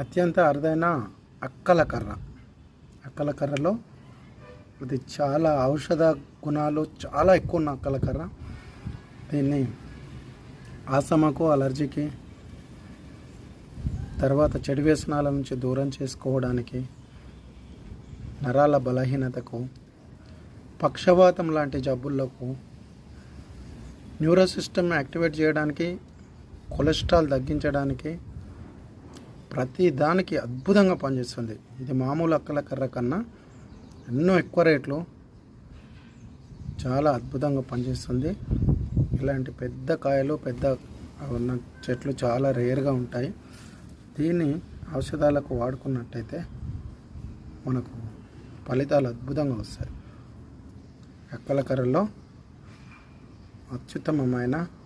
అత్యంత అరుదైన అక్కల కర్ర. అక్కల కర్రలో అది చాలా ఔషధ గుణాలు చాలా ఎక్కువ ఉన్న అక్కల కర్ర. దీన్ని ఆసమకు అలర్జీకి తర్వాత చెడు వ్యసనాల నుంచి దూరం చేసుకోవడానికి నరాల బలహీనతకు పక్షవాతం లాంటి జబ్బులకు న్యూరో సిస్టమ్ యాక్టివేట్ చేయడానికి కొలెస్ట్రాల్ తగ్గించడానికి ప్రతి దానికి అద్భుతంగా పనిచేస్తుంది. ఇది మామూలు అక్కల కర్ర కన్నా ఎన్నో ఎక్కువ రేట్లు చాలా అద్భుతంగా పనిచేస్తుంది. ఇలాంటి పెద్ద కాయలు పెద్ద ఉన్న చెట్లు చాలా రేర్గా ఉంటాయి. దీన్ని ఔషధాలకు వాడుకున్నట్టయితే మనకు ఫలితాలు అద్భుతంగా వస్తాయి. ఎక్కల కర్రలో అత్యుత్తమమైన